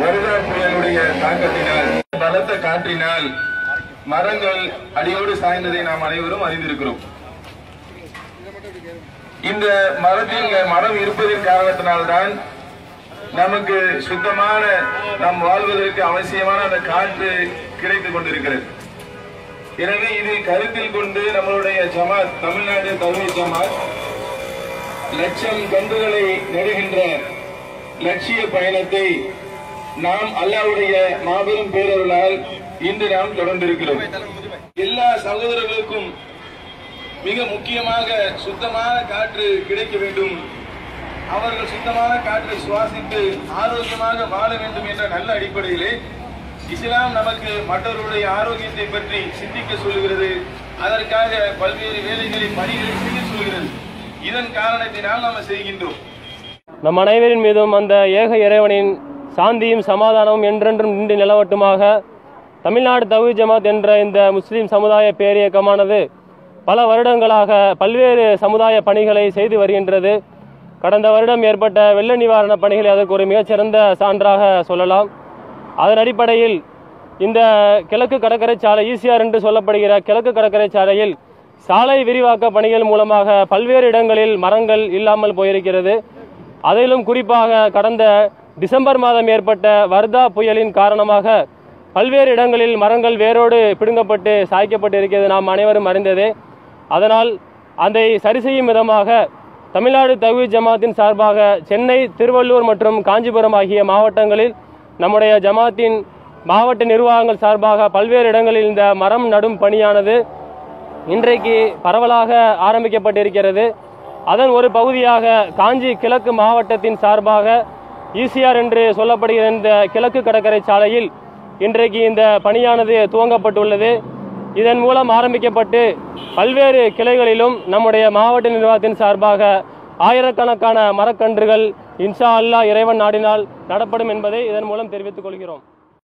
வருடா புயலுடைய தாக்கத்தினால் பலத்த காற்றினால் மரங்கள் அடியோடு சாய்ந்ததை நாம் அனைவரும் அறிந்திருக்கிறோம். இந்த மரத்தில் மரம் இருப்பதன் காரணத்தினால்தான் நமக்கு சுத்தமான நாம் வாழ்வதற்கு அவசியமான அந்த காற்று கிடைத்துக் கொண்டிருக்கிறது. எனவே இதை கருத்தில் கொண்டு நம்மளுடைய ஜமாத் தமிழ்நாடு தலைமை ஜமாத் லட்சம் கன்றுகளை நடுகின்ற லட்சிய பயணத்தை நாம் அல்லாவுடைய மாபெரும் பேரர்களால் இன்று நாம் தொடர்ந்திருக்கிறோம். எல்லா சகோதரர்களுக்கும் மிக முக்கியமாக சுத்தமான காற்று கிடைக்க வேண்டும். அவர்கள் சுத்தமான காற்றை சுவாசித்து ஆரோக்கியமாக வாழ வேண்டும் என்ற நல்ல அடிப்படையிலே இஸ்லாம் நமக்கு மற்றவருடைய ஆரோக்கியத்தை பற்றி சிந்திக்க சொல்கிறது அதற்காக பல்வேறு வேலைகளை பணிகளை செய்ய சொல்கிறது இதன் காரணத்தினால் நாம் செய்கின்றோம். நம் அனைவரின் மீதும் அந்த ஏக இறைவனின் சாந்தியும் சமாதானமும் என்றென்றும் நின்று நிலவட்டுமாக. தமிழ்நாடு தவி ஜமாத் என்ற இந்த முஸ்லீம் சமுதாய பேரியக்கமானது பல வருடங்களாக பல்வேறு சமுதாய பணிகளை செய்து வருகின்றது. கடந்த வருடம் ஏற்பட்ட வெள்ள நிவாரண பணிகளை அதற்கு ஒரு மிகச்சிறந்த சான்றாக சொல்லலாம். அதன் அடிப்படையில் இந்த கிழக்கு கடற்கரை சாலை ஈசிஆர் என்று சொல்லப்படுகிற கிழக்கு கடற்கரை சாலையில் சாலை விரிவாக்க பணிகள் மூலமாக பல்வேறு இடங்களில் மரங்கள் இல்லாமல் போயிருக்கிறது. அதிலும் குறிப்பாக கடந்த டிசம்பர் மாதம் ஏற்பட்ட வர்தா புயலின் காரணமாக பல்வேறு இடங்களில் மரங்கள் வேரோடு பிடுங்கப்பட்டு சாய்க்கப்பட்டு இருக்கிறது நாம் அனைவரும் அறிந்ததே. அதனால் அதை சரி செய்யும் விதமாக தமிழ்நாடு தகுதி ஜமாத்தின் சார்பாக சென்னை திருவள்ளூர் மற்றும் காஞ்சிபுரம் ஆகிய மாவட்டங்களில் நம்முடைய ஜமாத்தின் மாவட்ட நிர்வாகங்கள் சார்பாக பல்வேறு இடங்களில் இந்த மரம் நடும் பணியானது இன்றைக்கு பரவலாக ஆரம்பிக்கப்பட்டிருக்கிறது. அதன் ஒரு பகுதியாக காஞ்சி கிழக்கு மாவட்டத்தின் சார்பாக ஈசிஆர் என்று சொல்லப்படுகிற இந்த கிழக்கு கடற்கரை சாலையில் இன்றைக்கு இந்த பணியானது துவங்கப்பட்டுள்ளது. இதன் மூலம் ஆரம்பிக்கப்பட்டு பல்வேறு கிளைகளிலும் நம்முடைய மாவட்ட நிர்வாகத்தின் சார்பாக ஆயிரக்கணக்கான மரக்கன்றுகள் இன்ஷா அல்லா இறைவன் நாடினால் நடப்படும் என்பதை இதன் மூலம் தெரிவித்துக் கொள்கிறோம்.